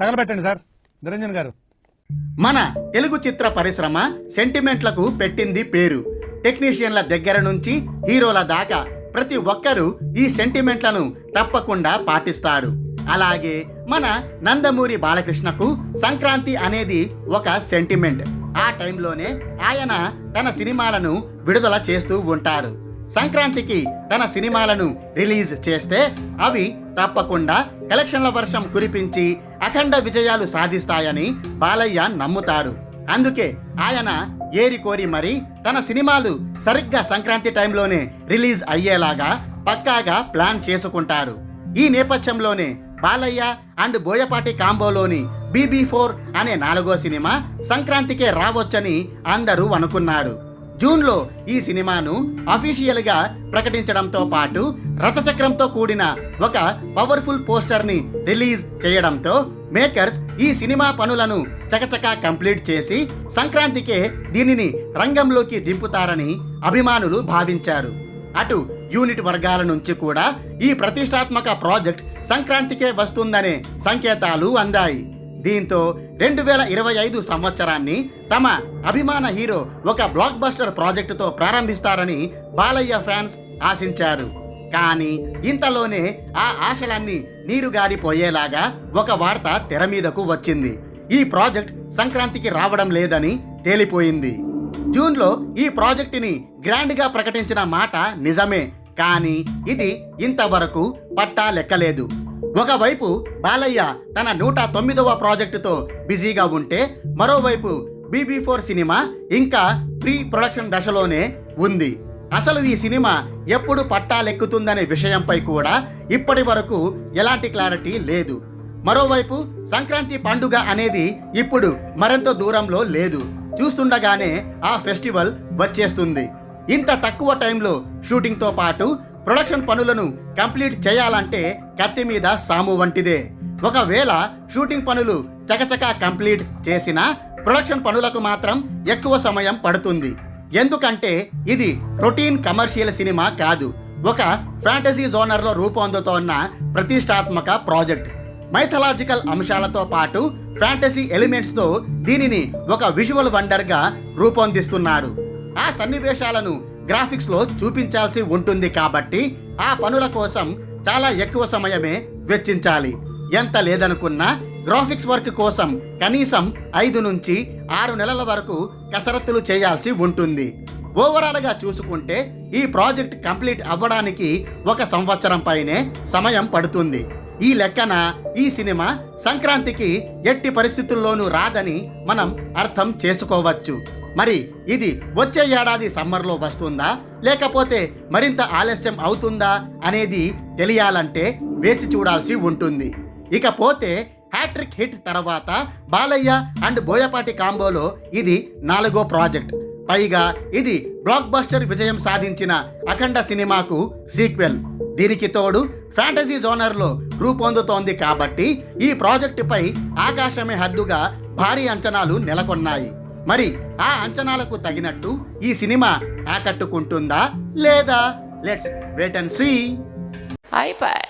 తగలబెట్టండి sir. Niranjan గారు. మన తెలుగు చిత్ర పరిశ్రమ సెంటిమెంట్లకు పెట్టింది పేరు. టెక్నీషియన్ల దగ్గర నుంచి హీరోల దాకా ప్రతి ఒక్కరూ ఈ సెంటిమెంట్లను తప్పకుండా పాటిస్తారు. అలాగే మన నందమూరి బాలకృష్ణకు సంక్రాంతి అనేది ఒక సెంటిమెంట్. ఆ టైంలోనే ఆయన తన సినిమాలను విడుదల చేస్తూ ఉంటారు. సంక్రాంతికి తన సినిమాలను రిలీజ్ చేస్తే అవి తప్పకుండా కలెక్షన్ల వర్షం కురిపించి అఖండ విజయాలు సాధిస్తాయని బాలయ్య నమ్ముతారు. అందుకే ఆయన ఏరి కోరి మరి తన సినిమాలు సరిగ్గా సంక్రాంతి టైంలోనే రిలీజ్ అయ్యేలాగా పక్కాగా ప్లాన్ చేసుకుంటారు. ఈ నేపథ్యంలోనే బాలయ్య అండ్ బోయపాటి కాంబోలోని బీబీ ఫోర్ అనే నాలుగో సినిమా సంక్రాంతికే రావచ్చని అందరూ అనుకున్నారు. జూన్లో ఈ సినిమాను అఫీషియల్గా ప్రకటించడంతో పాటు రథచక్రంతో కూడిన ఒక పవర్ఫుల్ పోస్టర్ని రిలీజ్ చేయడంతో మేకర్స్ ఈ సినిమా పనులను చకచకా కంప్లీట్ చేసి సంక్రాంతికే దీనిని రంగంలోకి దింపుతారని అభిమానులు భావించారు. అటు యూనిట్ వర్గాల నుంచి కూడా ఈ ప్రతిష్టాత్మక ప్రాజెక్ట్ సంక్రాంతికే వస్తుందనే సంకేతాలు అందాయి. దీంతో రెండు వేల ఇరవై ఐదు సంవత్సరాన్ని తమ అభిమాన హీరో ఒక బ్లాక్ బస్టర్ ప్రాజెక్టుతో ప్రారంభిస్తారని బాలయ్య ఫ్యాన్స్ ఆశించారు. కానీ ఇంతలోనే ఆ ఆశలన్నీ నీరుగారిపోయేలాగా ఒక వార్త తెర మీదకు వచ్చింది. ఈ ప్రాజెక్ట్ సంక్రాంతికి రావడం లేదని తేలిపోయింది. జూన్లో ఈ ప్రాజెక్టుని గ్రాండ్గా ప్రకటించిన మాట నిజమే. కానీ ఇది ఇంతవరకు పట్టా లెక్కలేదు ఒకవైపు బాలయ్య తన నూట తొమ్మిదవ ప్రాజెక్టుతో బిజీగా ఉంటే మరోవైపు బీబీ ఫోర్ సినిమా ఇంకా ప్రీ ప్రొడక్షన్ దశలోనే ఉంది. అసలు ఈ సినిమా ఎప్పుడు పట్టాలెక్కుతుందనే విషయంపై కూడా ఇప్పటి వరకు ఎలాంటి క్లారిటీ లేదు. మరోవైపు సంక్రాంతి పండుగ అనేది ఇప్పుడు మరింత దూరంలో లేదు. చూస్తుండగానే ఆ ఫెస్టివల్ వచ్చేస్తుంది. ఇంత తక్కువ టైంలో షూటింగ్తో పాటు ప్రొడక్షన్ పనులను కంప్లీట్ చేయాలంటే కత్తి మీద సాము వంటిదే. ఒకవేళ షూటింగ్ పనులు చకచకా కంప్లీట్ చేసినా ప్రొడక్షన్ పనులకు మాత్రం ఎక్కువ సమయం పడుతుంది. ఎందుకంటే ఇది రొటీన్ కమర్షియల్ సినిమా కాదు. ఒక ఫ్యాంటసీ జోనర్లో రూపొందుతోన్న ప్రతిష్టాత్మక ప్రాజెక్ట్. మైథలాజికల్ అంశాలతో పాటు ఫ్యాంటసీ ఎలిమెంట్స్తో దీనిని ఒక విజువల్ వండర్గా రూపొందిస్తున్నారు. ఆ సన్నివేశాలను గ్రాఫిక్స్లో చూపించాల్సి ఉంటుంది కాబట్టి ఆ పనుల కోసం చాలా ఎక్కువ సమయమే వెచ్చించాలి. ఎంత లేదనుకున్నా గ్రాఫిక్స్ వర్క్ కోసం కనీసం ఐదు నుంచి ఆరు నెలల వరకు కసరత్తులు చేయాల్సి ఉంటుంది. ఓవరాల్గా చూసుకుంటే ఈ ప్రాజెక్ట్ కంప్లీట్ అవ్వడానికి ఒక సంవత్సరం పైనే సమయం పడుతుంది. ఈ లెక్కన ఈ సినిమా సంక్రాంతికి ఎట్టి పరిస్థితుల్లోనూ రాదని మనం అర్థం చేసుకోవచ్చు. మరి ఇది వచ్చే ఏడాది సమ్మర్లో వస్తుందా? లేకపోతే మరింత ఆలస్యం అవుతుందా అనేది తెలియాలంటే వేచి చూడాల్సి ఉంటుంది. ఇకపోతే హ్యాట్రిక్ హిట్ తర్వాత బాలయ్య అండ్ బోయపాటి కాంబోలో ఇది నాలుగో ప్రాజెక్ట్. పైగా ఇది బ్లాక్ బస్టర్ విజయం సాధించిన అఖండ సినిమాకు సీక్వెల్. దీనికి తోడు ఫ్యాంటసీ జోనర్లో రూపొందుతోంది కాబట్టి ఈ ప్రాజెక్టుపై ఆకాశమే హద్దుగా భారీ అంచనాలు నెలకొన్నాయి. మరి ఆ అంచనాలకు తగినట్టు ఈ సినిమా ఆకట్టుకుంటుందా లేదా? లెట్స్ వెయిట్ అండ్ సీ అయిపోయి